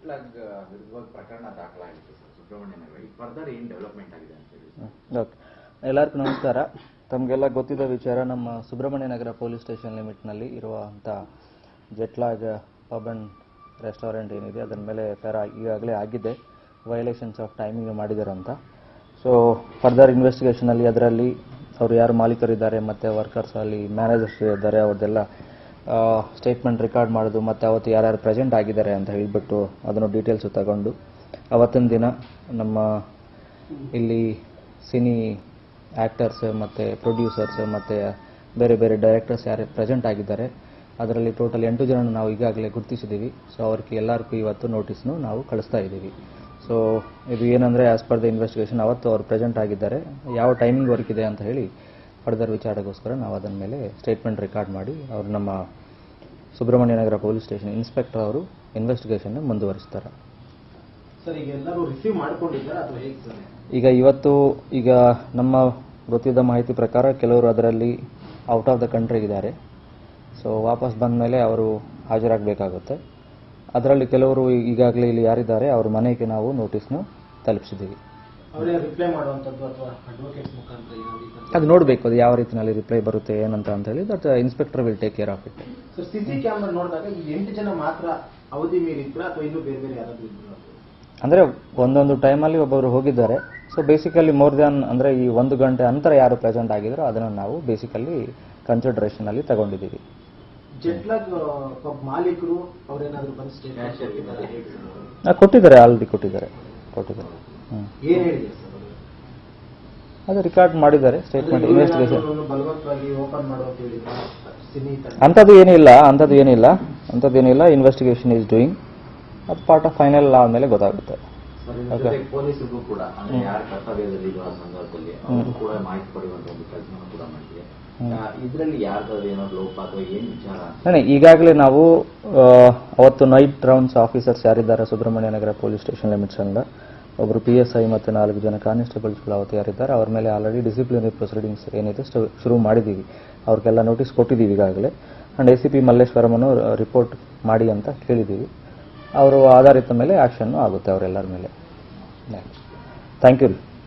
Jet log ವಿರುದ್ಧವಾಗಿ ಪ್ರಕರಣ ದಾಖಲಾಗಿತ್ತು ಎಲ್ಲರಿಗೂ ನಮಸ್ಕಾರ. ತಮಗೆಲ್ಲ ಗೊತ್ತಿದ್ದ ವಿಚಾರ ನಮ್ಮ ಸುಬ್ರಹ್ಮಣ್ಯ ನಗರ ಪೊಲೀಸ್ ಸ್ಟೇಷನ್ ಲಿಮಿಟ್ನಲ್ಲಿ ಇರುವಂಥ ಜೆಟ್ಲಾಗ್ ಪಬ್ ಆ್ಯಂಡ್ ರೆಸ್ಟೋರೆಂಟ್ ಏನಿದೆ, ಅದರ ಮೇಲೆ ಫೇರ್ ಈಗಾಗಲೇ ಆಗಿದೆ. ವೈಲೇಷನ್ಸ್ ಆಫ್ ಟೈಮಿಂಗ್ ಮಾಡಿದ್ದಾರೆ ಅಂತ. ಸೊ ಫರ್ದರ್ ಇನ್ವೆಸ್ಟಿಗೇಷನಲ್ಲಿ ಅದರಲ್ಲಿ ಅವರು ಯಾರು ಮಾಲೀಕರಿದ್ದಾರೆ, ಮತ್ತು ವರ್ಕರ್ಸ್ ಅಲ್ಲಿ ಮ್ಯಾನೇಜರ್ಸ್ ಇದ್ದಾರೆ ಅವ್ರದ್ದೆಲ್ಲ ಸ್ಟೇಟ್ಮೆಂಟ್ ರೆಕಾರ್ಡ್ ಮಾಡೋದು, ಮತ್ತು ಅವತ್ತು ಯಾರ್ಯಾರು ಪ್ರೆಸೆಂಟ್ ಆಗಿದ್ದಾರೆ ಅಂತ ಹೇಳಿಬಿಟ್ಟು ಅದನ್ನು ಡೀಟೇಲ್ಸು ತಗೊಂಡು, ಅವತ್ತಿನ ದಿನ ನಮ್ಮ ಇಲ್ಲಿ ಸಿನಿ ಆ್ಯಕ್ಟರ್ಸ್ ಮತ್ತು ಪ್ರೊಡ್ಯೂಸರ್ಸ್ ಮತ್ತು ಬೇರೆ ಬೇರೆ ಡೈರೆಕ್ಟರ್ಸ್ ಯಾರು ಪ್ರೆಸೆಂಟ್ ಆಗಿದ್ದಾರೆ, ಅದರಲ್ಲಿ ಟೋಟಲ್ ಎಂಟು ಜನ ನಾವು ಈಗಾಗಲೇ ಗುರುತಿಸಿದ್ದೀವಿ. ಸೊ ಅವ್ರಿಗೆ ಎಲ್ಲರಿಗೂ ಇವತ್ತು ನೋಟಿಸ್ನು ನಾವು ಕಳಿಸ್ತಾ ಇದ್ದೀವಿ. ಸೊ ಇದು ಏನಂದರೆ ಆ್ಯಸ್ ಪರ್ ದ ಇನ್ವೆಸ್ಟಿಗೇಷನ್ ಅವತ್ತು ಅವ್ರು ಪ್ರೆಸೆಂಟ್ ಆಗಿದ್ದಾರೆ. ಯಾವ ಟೈಮಿಂಗ್ ವರ್ಕ್ ಇದೆ ಅಂತ ಹೇಳಿ ಫರ್ದರ್ ವಿಚಾರಕ್ಕೋಸ್ಕರ ನಾವು ಅದನ್ನ ಮೇಲೆ ಸ್ಟೇಟ್ಮೆಂಟ್ ರೆಕಾರ್ಡ್ ಮಾಡಿ ಅವರು ನಮ್ಮ Subramanya Nagar police station inspector ಅವರು ಇನ್ವೆಸ್ಟಿಗೇಷನ್ ಮುಂದುವರಿಸ್ತಾರೆ. ಈಗ ಇವತ್ತು ಈಗ ನಮ್ಮ ಗೊತ್ತಿದ್ದ ಮಾಹಿತಿ ಪ್ರಕಾರ ಕೆಲವರು ಅದರಲ್ಲಿ ಔಟ್ ಆಫ್ ದ ಕಂಟ್ರಿ ಇದ್ದಾರೆ. ಸೊ ವಾಪಸ್ ಬಂದ ಮೇಲೆ ಅವರು ಹಾಜರಾಗಬೇಕಾಗುತ್ತೆ. ಅದರಲ್ಲಿ ಕೆಲವರು ಈಗಾಗಲೇ ಇಲ್ಲಿ ಯಾರಿದ್ದಾರೆ ಅವ್ರ ಮನೆಗೆ ನಾವು ನೋಟಿಸ್ನು ತಲುಪಿಸಿದ್ದೀವಿ. ಅದು ನೋಡಬೇಕು ಅದು ಯಾವ ರೀತಿಯಲ್ಲಿ ರಿಪ್ಲೈ ಬರುತ್ತೆ ಏನಂತ ಅಂತ ಹೇಳಿ that inspector will take care of it CC camera ನೋಡಿದಾಗ ಈ ಎಂಟು ಜನ ಮಾತ್ರ ಅವಧಿ ಮೀರಿದ್ರ ಅಥವಾ ಇನ್ನೂ ಬೇರೆ ಬೇರೆ ಯಾರಾದ್ರೂ ಅಂದರೆ ಒಂದೊಂದು ಟೈಮಲ್ಲಿ ಒಬ್ಬರು ಹೋಗಿದ್ದಾರೆ. ಸೊ ಬೇಸಿಕಲಿ ಮೋರ್ ದ್ಯಾನ್ ಅಂದರೆ ಈ ಒಂದು ಗಂಟೆ ಅಂತರ ಯಾರು ಪ್ರೆಸೆಂಟ್ ಆಗಿದ್ರು ಅದನ್ನು ನಾವು ಬೇಸಿಕಲಿ ಕನ್ಸಿಡರೇಷನಲ್ಲಿ ತಗೊಂಡಿದ್ದೀವಿ. ಜೆಟ್ಲಾಗ್ ಮಾಲೀಕರು ಅವ್ರೇನಾದ್ರು ಬಂದು ಕೊಟ್ಟಿದ್ದಾರೆ? ಆಲ್ರೆಡಿ ಕೊಟ್ಟಿದ್ದಾರೆ ಕೊಟ್ಟಿದ್ದಾರೆ. ಏನ್ ಹೇಳಿದೆ ಸರ್ ಅದು? ರಿಕಾರ್ಡ್ ಮಾಡಿದ್ದಾರೆ ಸ್ಟೇಟ್ಮೆಂಟ್ ಇನ್ವೆಸ್ಟಿಗೇಷನ್ ಅಂಥದ್ದು ಏನಿಲ್ಲ ಅಂಥದ್ದು ಏನಿಲ್ಲ ಅಂಥದ್ದು ಏನಿಲ್ಲ ಇನ್ವೆಸ್ಟಿಗೇಷನ್ ಈಸ್ ಡೂಯಿಂಗ್ ಅದು ಪಾರ್ಟ್ ಆಫ್ ಫೈನಲ್ ಆದಮೇಲೆ ಗೊತ್ತಾಗುತ್ತೆ. ಈಗಾಗಲೇ ನಾವು ಅವತ್ತು ನೈಟ್ ರೌಂಡ್ಸ್ ಆಫೀಸರ್ಸ್ ಯಾರಿದ್ದಾರೆ Subramanya Nagar police station limits ಅಂದ ಒಬ್ಬರು ಪಿ ಎಸ್ ಐ ಮತ್ತು ನಾಲ್ಕು ಜನ ಕಾನ್ಸ್ಟೇಬಲ್ಸ್ಗಳು ಅವತ್ತು ಯಾರಿದ್ದಾರೆ, ಅವ್ರ ಮೇಲೆ ಆಲ್ರೆಡಿ ಡಿಸಿಪ್ಲಿನರಿ ಪ್ರೊಸೀಡಿಂಗ್ಸ್ ಏನಿದೆ ಶುರು ಮಾಡಿದ್ದೀವಿ. ಅವ್ರಿಗೆಲ್ಲ ನೋಟಿಸ್ ಕೊಟ್ಟಿದ್ದೀವಿ ಈಗಾಗಲೇ. ಆ್ಯಂಡ್ ಎ ಸಿ ಪಿ ಮಲ್ಲೇಶ್ವರಮನ್ನು ರಿಪೋರ್ಟ್ ಮಾಡಿ ಅಂತ ಕೇಳಿದ್ದೀವಿ ಅವರು ಆಧಾರಿತ ಮೇಲೆ ಆ್ಯಕ್ಷನ್ನು ಆಗುತ್ತೆ ಅವರೆಲ್ಲರ ಮೇಲೆ. Thank you